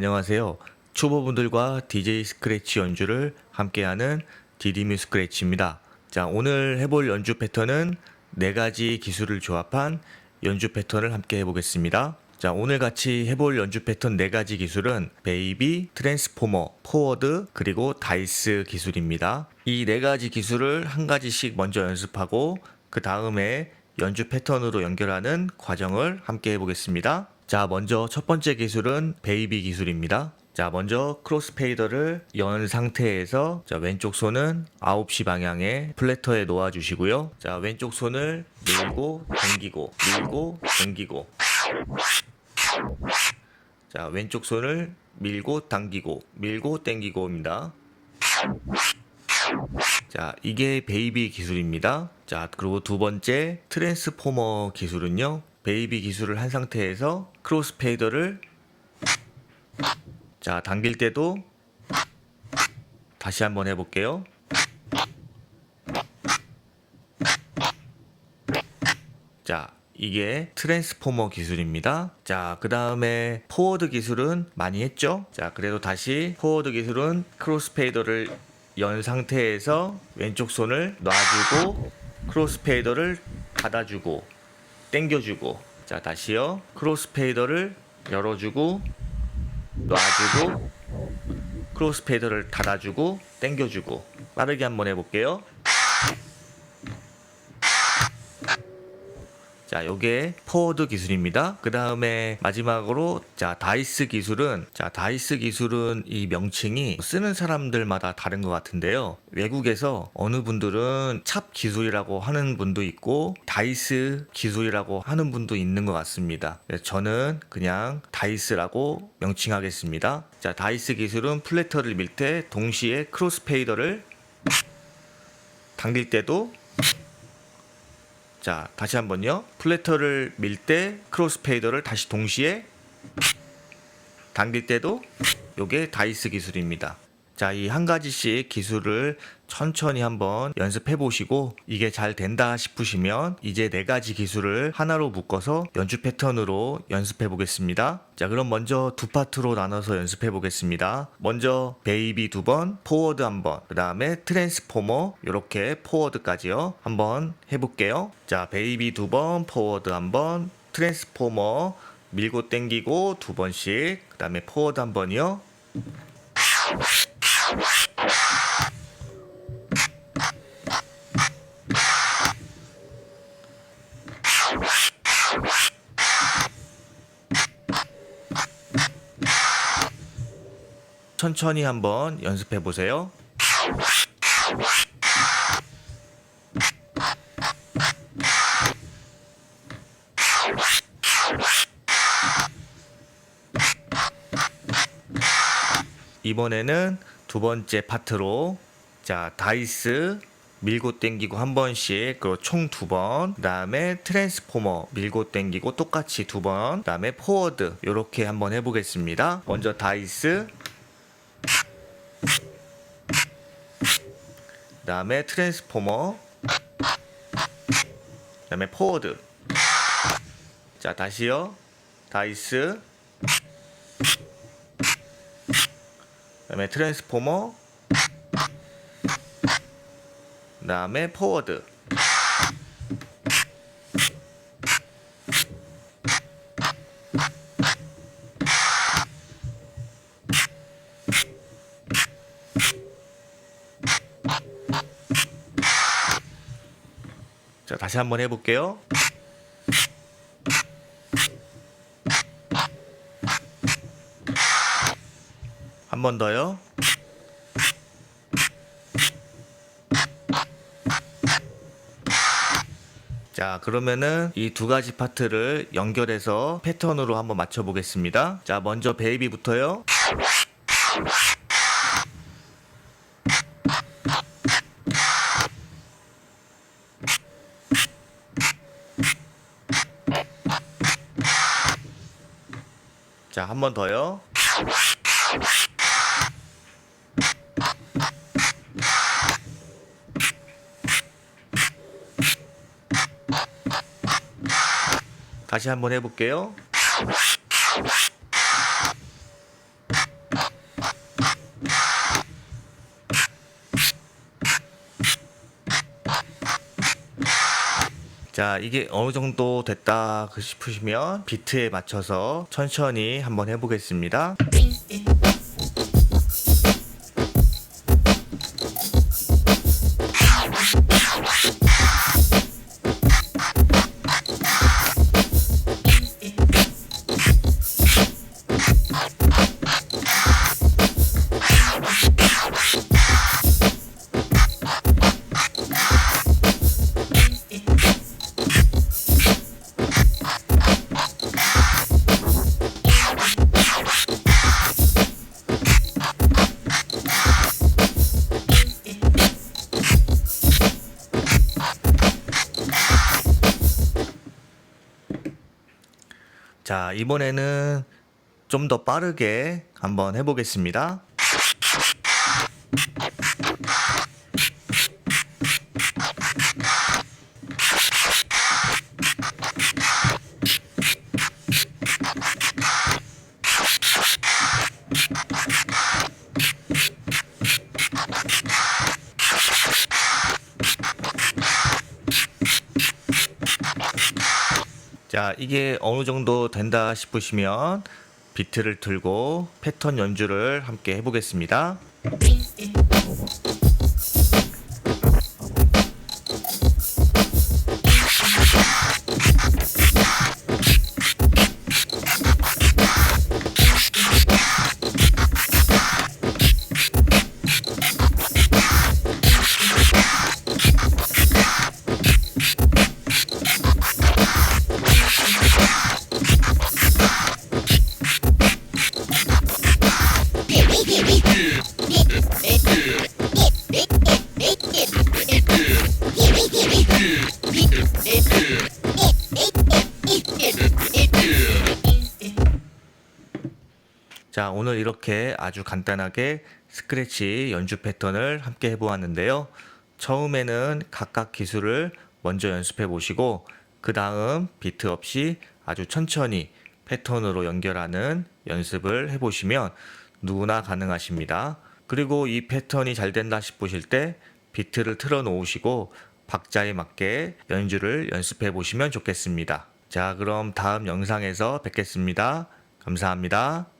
안녕하세요. 초보분들과 DJ 스크래치 연주를 함께하는 디디뮤 스크래치입니다. 자, 오늘 해볼 연주 패턴은 네 가지 기술을 조합한 연주 패턴을 함께 해보겠습니다. 자, 오늘 같이 해볼 연주 패턴 네 가지 기술은 베이비, 트랜스포머, 포워드, 그리고 다이스 기술입니다. 이 네 가지 기술을 한 가지씩 먼저 연습하고 그 다음에 연주 패턴으로 연결하는 과정을 함께 해보겠습니다. 자, 먼저 첫 번째 기술은 베이비 기술입니다. 자, 먼저 크로스페이더를 연 상태에서 자, 왼쪽 손은 9시 방향에 플래터에 놓아 주시고요. 자, 왼쪽 손을 밀고 당기고 밀고 당기고 자, 왼쪽 손을 밀고 당기고 밀고 당기고입니다. 자, 이게 베이비 기술입니다. 자, 그리고 두 번째 트랜스포머 기술은요. 베이비 기술을 한 상태에서 크로스페이더를 자, 당길 때도 다시 한번 해볼게요. 자, 이게 트랜스포머 기술입니다. 자, 그 다음에 포워드 기술은 많이 했죠? 자, 그래도 다시 포워드 기술은 크로스페이더를 연 상태에서 왼쪽 손을 놔주고 크로스페이더를 닫아주고 당겨주고 자, 다시요. 크로스페이더를 열어주고 놔주고 크로스페이더를 닫아주고 당겨주고 빠르게 한번 해볼게요. 자, 요게 포워드 기술입니다. 그 다음에 마지막으로 자 다이스 기술은 자 다이스 기술은 이 명칭이 쓰는 사람들마다 다른 것 같은데요. 외국에서 어느 분들은 찹 기술이라고 하는 분도 있고 다이스 기술이라고 하는 분도 있는 것 같습니다. 저는 그냥 다이스라고 명칭하겠습니다. 자 다이스 기술은 플래터를 밀 때 동시에 크로스페이더를 당길 때도 자, 다시 한번요. 플래터를 밀 때 크로스페이더를 다시 동시에 당길 때도 요게 다이스 기술입니다. 자, 이 한 가지씩 기술을 천천히 한번 연습해 보시고 이게 잘 된다 싶으시면 이제 네 가지 기술을 하나로 묶어서 연주 패턴으로 연습해 보겠습니다. 자, 그럼 먼저 두 파트로 나눠서 연습해 보겠습니다. 먼저 베이비 두 번, 포워드 한 번, 그 다음에 트랜스포머 이렇게 포워드까지요. 한번 해볼게요. 자, 베이비 두 번, 포워드 한 번, 트랜스포머 밀고 당기고 두 번씩, 그 다음에 포워드 한 번이요. 천천히 한번 연습해 보세요. 이번에는 두 번째 파트로 자 다이스 밀고 당기고 한 번씩 그리고 총 두 번 그다음에 트랜스포머 밀고 당기고 똑같이 두 번 그다음에 포워드 이렇게 한번 해보겠습니다 먼저 다이스 다음에 트랜스포머 그 다음에 포워드. 자 다시요. 다이스. 그 다음에 트랜스포머. 그 다음에 포워드 다시 한번 해볼게요. 한 번 더요. 자, 그러면은 이 두 가지 파트를 연결해서 패턴으로 한번 맞춰 보겠습니다. 자, 먼저 베이비부터요. 자, 한 번 더요. 다시 한번 해볼게요. 자, 이게 어느 정도 됐다 싶으시면 비트에 맞춰서 천천히 한번 해보겠습니다. 자, 이번에는 좀 더 빠르게 한번 해보겠습니다. 자, 이게 어느 정도 된다 싶으시면 비트를 틀고 패턴 연주를 함께 해보겠습니다. 자, 오늘 이렇게 아주 간단하게 스크래치 연주 패턴을 함께 해보았는데요. 처음에는 각각 기술을 먼저 연습해 보시고, 그 다음 비트 없이 아주 천천히 패턴으로 연결하는 연습을 해보시면 누구나 가능하십니다. 그리고 이 패턴이 잘 된다 싶으실 때 비트를 틀어 놓으시고 박자에 맞게 연주를 연습해 보시면 좋겠습니다. 자, 그럼 다음 영상에서 뵙겠습니다. 감사합니다.